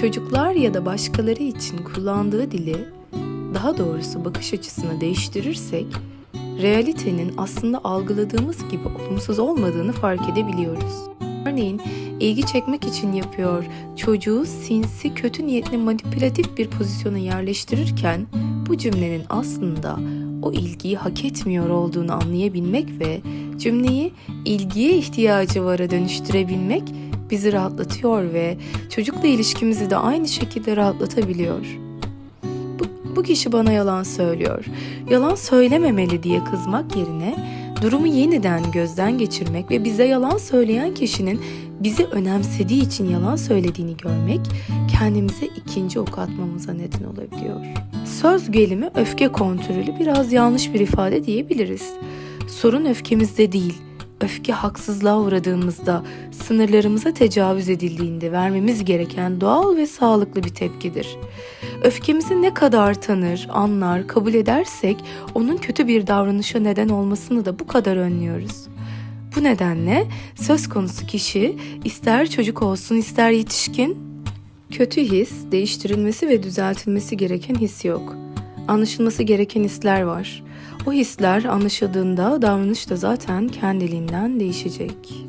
Çocuklar ya da başkaları için kullandığı dili, daha doğrusu bakış açısını değiştirirsek, realitenin aslında algıladığımız gibi olumsuz olmadığını fark edebiliyoruz. Örneğin ilgi çekmek için yapıyor, çocuğu sinsi, kötü niyetli manipülatif bir pozisyona yerleştirirken bu cümlenin aslında o ilgiyi hak etmiyor olduğunu anlayabilmek ve cümleyi ilgiye ihtiyacı vara dönüştürebilmek bizi rahatlatıyor ve çocukla ilişkimizi de aynı şekilde rahatlatabiliyor. Bu, bu kişi bana yalan söylüyor. Yalan söylememeli diye kızmak yerine durumu yeniden gözden geçirmek ve bize yalan söyleyen kişinin bizi önemsediği için yalan söylediğini görmek kendimize ikinci ok atmamıza neden olabiliyor. Söz gelimi öfke kontrolü biraz yanlış bir ifade diyebiliriz. Sorun öfkemizde değil, öfke haksızlığa uğradığımızda, sınırlarımıza tecavüz edildiğinde vermemiz gereken doğal ve sağlıklı bir tepkidir. Öfkemizi ne kadar tanır, anlar, kabul edersek onun kötü bir davranışa neden olmasını da bu kadar önlüyoruz. Bu nedenle söz konusu kişi ister çocuk olsun ister yetişkin kötü his, değiştirilmesi ve düzeltilmesi gereken his yok. Anlaşılması gereken hisler var. O hisler anlaşıldığında davranış da zaten kendiliğinden değişecek.